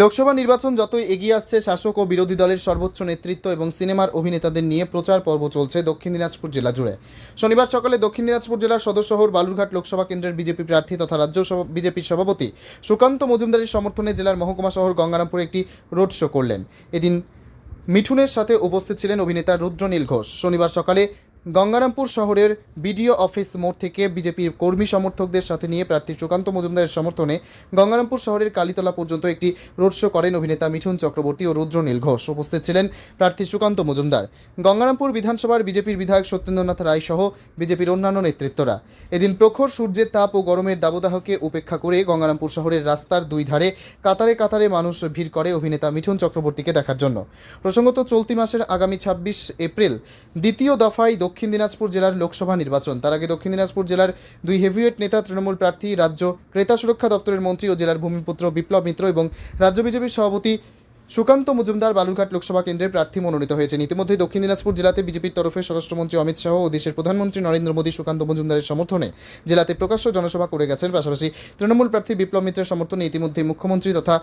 লোকসভা নির্বাচন যতই এগিয়ে আসছে, শাসক ও বিরোধী দলের সর্বোচ্চ নেতৃত্ব এবং সিনেমার অভিনেতাদের নিয়ে প্রচার পর্ব চলছে দক্ষিণ দিনাজপুর জেলা জুড়ে। শনিবার সকালে দক্ষিণ দিনাজপুর জেলার সদর শহর বালুরঘাট লোকসভা কেন্দ্রের বিজেপি প্রার্থী তথা রাজ্য বিজেপির সভাপতি সুকান্ত মজুমদারের সমর্থনে জেলার মহকুমা শহর গঙ্গারামপুরে একটি রোড শো করলেন। এদিন মিঠুনের সাথে উপস্থিত ছিলেন অভিনেতা রুদ্রনীল ঘোষ। শনিবার সকালে গঙ্গারামপুর শহরের বিডিও অফিস মোড় থেকে বিজেপির কর্মী সমর্থকদের সাথে নিয়ে প্রার্থী সুকান্ত মজুমদারের সমর্থনে গঙ্গারামপুর শহরের কালীতলা পর্যন্ত একটি রোড শো করেন অভিনেতা মিঠুন চক্রবর্তী ও রুদ্রনীল ঘোষ। উপস্থিত ছিলেন প্রার্থী সুকান্ত মজুমদার। গঙ্গারামপুর বিধানসভার বিজেপির বিধায়ক সত্যেন্দ্রনাথ রায় সহ বিজেপির অন্যান্য নেতৃত্বরা। এদিন প্রখর সূর্যের তাপ ও গরমের দাবদাহকে উপেক্ষা করে গঙ্গারামপুর শহরের রাস্তার দুই ধারে কাতারে কাতারে মানুষ ভিড় করে অভিনেতা মিঠুন চক্রবর্তীকে দেখার জন্য। প্রসঙ্গত চলতি মাসের আগামী ছাব্বিশ এপ্রিল দ্বিতীয় দফায় দক্ষিণ দিনাজপুর জেলার লোকসভা নির্বাচন। তার আগে দক্ষিণ দিনাজপুর জেলার দুই হেভিওয়েট নেতা, তৃণমূল প্রার্থী, রাজ্য ক্রেতা সুরক্ষা দপ্তরের মন্ত্রী ও জেলার ভূমিপুত্র বিপ্লব মিত্র এবং রাজ্য বিজেপির সভাপতি সুকান্ত মজুমদার বালুরঘাট লোকসভা কেন্দ্রের প্রার্থী মনোনীত হয়েছেন। ইতিমধ্যে দক্ষিণ দিনাজপুর জেলাতে বিজেপির তরফে স্বরাষ্ট্রমন্ত্রী অমিত শাহ ও দেশের প্রধানমন্ত্রী নরেন্দ্র মোদী সুকান্ত মজুমদারের সমর্থনে জেলাতে প্রকাশ্য জনসভা করে গেছেন। পাশাপাশি তৃণমূল প্রার্থী বিপ্লব মিত্রের সমর্থনে ইতিমধ্যে মুখ্যমন্ত্রী তথা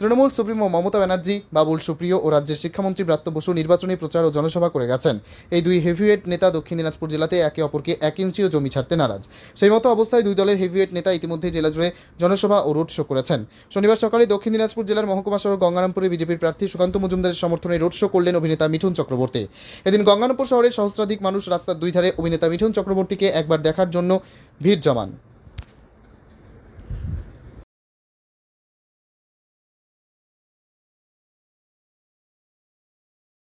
তৃণমূল সুপ্রিমো মমতা ব্যানার্জি, বাবুল সুপ্রিয় ও রাজ্যের শিক্ষামন্ত্রী ব্রাত্য বসু নির্বাচনী প্রচার ও জনসভা করে গেছেন। এই দুই হেভিওয়েট নেতা দক্ষিণ দিনাজপুর জেলাতে একে অপরকে এক ইঞ্চিও জমি ছাড়তে নারাজ। সেই মতো অবস্থায় দুই দলের হেভিওয়েট নেতা ইতিমধ্যে জেলা জুড়ে জনসভা ও রোড শো করেছেন। শনিবার সকালে দক্ষিণ দিনাজপুর জেলার মহকুমা শহর গঙ্গারামপুরে বিজেপির প্রার্থী সুকান্ত মজুমদারের সমর্থনে রোড শো করলেন অভিনেতা মিঠুন চক্রবর্তী। এদিন গঙ্গারামপুর শহরে সহস্রাধিক মানুষ রাস্তার দুই ধারে অভিনেতা মিঠুন চক্রবর্তীকে একবার দেখার জন্য ভিড় জমান।